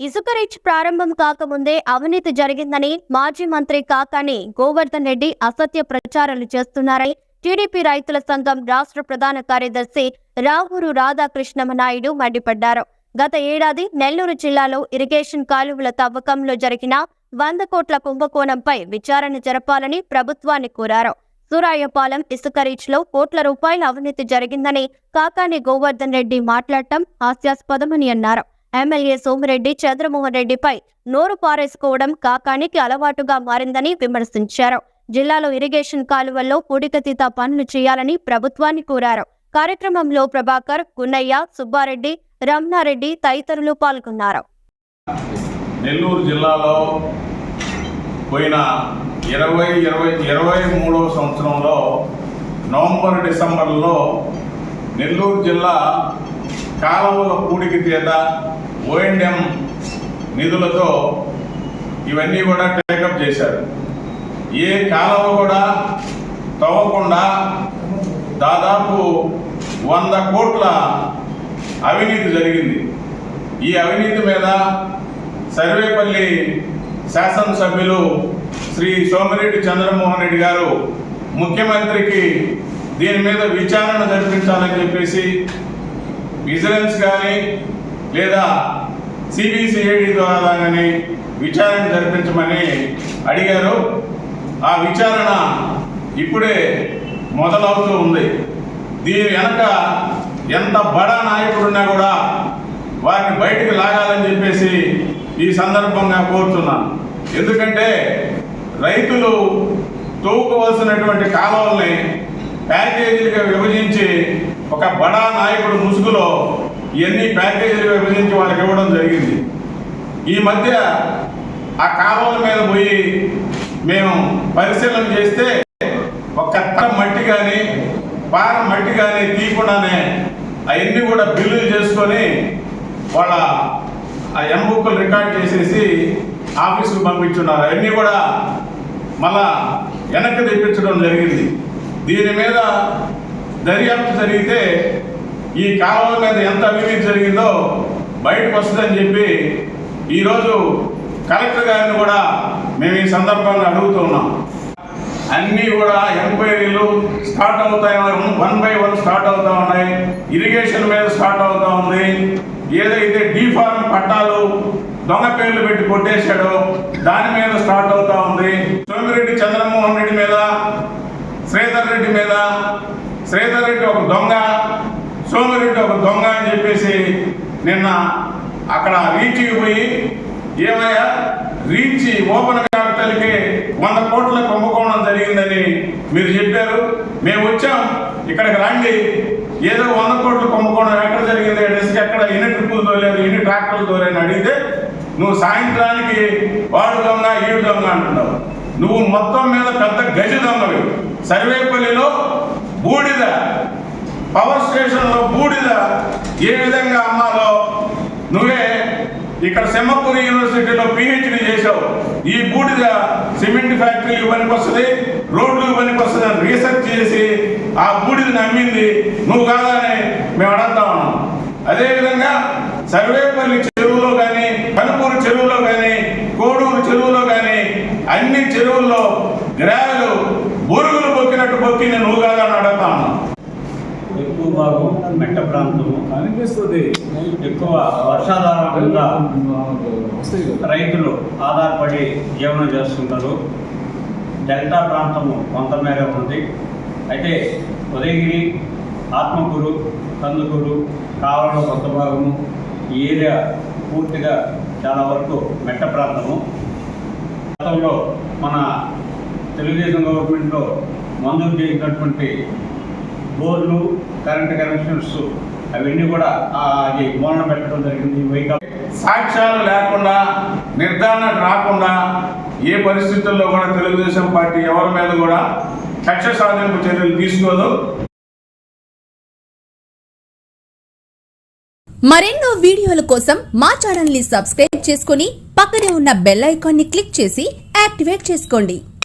ఇసుక రీచ్ ప్రారంభం కాకముందే అవినీతి జరిగిందని మాజీ మంత్రి కాకాని గోవర్ధన్ రెడ్డి అసత్య ప్రచారాలు చేస్తున్నారని టీడీపీ రైతుల సంఘం రాష్ట్ర ప్రధాన కార్యదర్శి రావూరు రాధాకృష్ణమ నాయుడు మండిపడ్డారు. గత ఏడాది నెల్లూరు జిల్లాలో ఇరిగేషన్ కాలువల తవ్వకంలో జరిగిన వంద కోట్ల కుంభకోణంపై విచారణ జరపాలని ప్రభుత్వాన్ని కోరారు. సూరాయపాలెం ఇసుక రీచ్లో కోట్ల రూపాయల అవినీతి జరిగిందని కాకాని గోవర్ధన్ రెడ్డి మాట్లాడటం హాస్యాస్పదమని అన్నారు. ఎమ్మెల్యే సోమిరెడ్డి చంద్రమోహన్ రెడ్డిపై నోరు పారేసుకోవడం కాకానికి అలవాటుగా మారిందని విమర్శించారు. జిల్లాలో ఇరిగేషన్ కాలువల్లో పూడికతీత పనులు చేయాలని ప్రభుత్వాన్ని కోరారు. కార్యక్రమంలో ప్రభాకర్ గున్నయ్య సుబ్బారెడ్డి రమణారెడ్డి తదితరులు పాల్గొన్నారు. నెల్లూరు జిల్లాలో పోయిన ఇరవై ఇరవై ఇరవై మూడవ సంవత్సరంలో నవంబర్ డిసెంబర్లో నెల్లూరు జిల్లా కాలువల పూడికి తీత ఓఎండ్ఎం నిధులతో ఇవన్నీ కూడా టేకప్ చేశారు. ఏ కాలువ కూడా తవ్వకుండా దాదాపు వంద కోట్ల అవినీతి జరిగింది. ఈ అవినీతి మీద సర్వేపల్లి శాసనసభ్యులు శ్రీ సోమిరెడ్డి చంద్రమోహన్ రెడ్డి గారు ముఖ్యమంత్రికి దీని మీద విచారణ జరిపించాలని చెప్పేసి విజిలెన్స్ కానీ లేదా సిబిసిఐడి ద్వారా కానీ విచారణ జరిపించమని అడిగారు. ఆ విచారణ ఇప్పుడే మొదలవుతూ ఉంది. దీని వెనక ఎంత బడా నాయకుడున్నా కూడా వారిని బయటికి లాగాలని చెప్పేసి ఈ సందర్భంగా కోరుతున్నాను. ఎందుకంటే రైతులు తవ్వుకోవాల్సినటువంటి కాలువల్ని ప్యాకేజీలుగా విభజించి ఒక బడా నాయకుడు ముసుగులో ఇవన్నీ ప్యాకేజీలు విభజించి వాళ్ళకి ఇవ్వడం జరిగింది. ఈ మధ్య ఆ కాలువల మీద పోయి మేము పరిశీలన చేస్తే ఒక తరం మట్టి కానీ పార మట్టి కానీ తీయకుండానే అవన్నీ కూడా బిల్లులు చేసుకొని వాళ్ళ ఆ ఎంబుక్కులు రికార్డ్ చేసేసి ఆఫీసుకు పంపించున్నారు. అవన్నీ కూడా మళ్ళా వెనక్కి తెప్పించడం జరిగింది. దీని మీద దర్యాప్తు జరిగితే ఈ కాలువల మీద ఎంత అవినీతి జరిగిందో బయటకు వస్తుందని చెప్పి ఈరోజు కలెక్టర్ గారిని కూడా మేము ఈ సందర్భంగా అడుగుతున్నాం అన్నీ కూడా ఎంక్వైరీలు స్టార్ట్ అవుతాయి వన్ బై వన్ స్టార్ట్ అవుతా ఉన్నాయి. ఇరిగేషన్ మీద స్టార్ట్ అవుతా ఉంది. ఏదైతే డీఫార్మ్ పట్టాలు దొంగ పేర్లు పెట్టి కొట్టేశాడో దాని మీద స్టార్ట్ అవుతా ఉంది. సోమిరెడ్డి చంద్రమోహన్ రెడ్డి మీద శ్రీధర్ రెడ్డి మీద శ్రీధర్ రెడ్డి ఒక దొంగ సోమిరెడ్డి ఒక దొంగ అని చెప్పేసి నిన్న అక్కడ రీచ్కి పోయి ఏమయ్యా? రీచ్ ఓపెన్ క్యాపిటల్కి వంద కోట్ల కుంభకోణం జరిగిందని మీరు చెప్పారు. మేము వచ్చాం. ఇక్కడికి రండి. ఏదో వంద కోట్ల కుంభకోణం ఎక్కడ జరిగింది? అనేసి ఎక్కడ? ఎన్ని ట్రిప్పులు తోలేదు ఎన్ని ట్రాక్టర్లు తోలేని అడిగితే నువ్వు సాయంత్రానికి వాడు దొంగ ఈడు దొంగ అంటున్నావు. నువ్వు మొత్తం మీద పెద్ద గజ దొంగవి. సర్వేపల్లిలో బూడిద పవర్ స్టేషన్లో బూడిద ఏ విధంగా అమ్మాలో నువ్వే ఇక్కడ సెమ్మపూరి యూనివర్సిటీలో పిహెచ్డి చేశావు. ఈ బూడిద సిమెంట్ ఫ్యాక్టరీకి పనికొస్తుంది రోడ్లు పనికొస్తుంది అని రీసెర్చ్ చేసి ఆ బూడిదని అమ్మింది నువ్వు కాదని మేము అడుగుతా ఉన్నాం. అదేవిధంగా సర్వేపల్లి చెరువులో కానీ కనుపూరు చెరువులో కానీ కోడూరు చెరువులో కానీ అన్ని చెరువుల్లో గ్రావెలు బొరుగులు బొక్కినట్టు బొక్కి నువ్వు కాదని అడుగుతా ఉన్నాం. ఎక్కువ భాగం మెట్ట ప్రాంతము అనిపిస్తుంది ఎక్కువ వర్షాధారం మీద రైతులు ఆధారపడి జీవనం చేస్తుంటారు డెల్టా ప్రాంతము కొంతమేర ఉంది. అయితే ఉదయగిరి ఆత్మకూరు కందుకూరు కావడం కొత్త భాగము ఈ ఏరియా పూర్తిగా చాలా వరకు మెట్ట ప్రాంతము. గతంలో మన తెలుగుదేశం గవర్నమెంట్లో మంజూరు చేసినటువంటి బోర్లు కరెంట్ కనెక్షన్స్ అవన్నీ కూడా అది మూలన పెట్టడం జరిగింది. వైకాపా సాక్ష్యాలు లేకుండా నిర్ధారణ రాకుండా ఏ పరిస్థితుల్లో కూడా తెలుగుదేశం పార్టీ ఎవరి మీద కూడా కక్ష సాధింపు చర్యలు తీసుకోదు. మరెన్నో వీడియోల కోసం మా ఛానల్ని సబ్స్క్రైబ్ చేసుకుని పక్కనే ఉన్న బెల్ ఐకాన్ని క్లిక్ చేసి యాక్టివేట్ చేసుకోండి.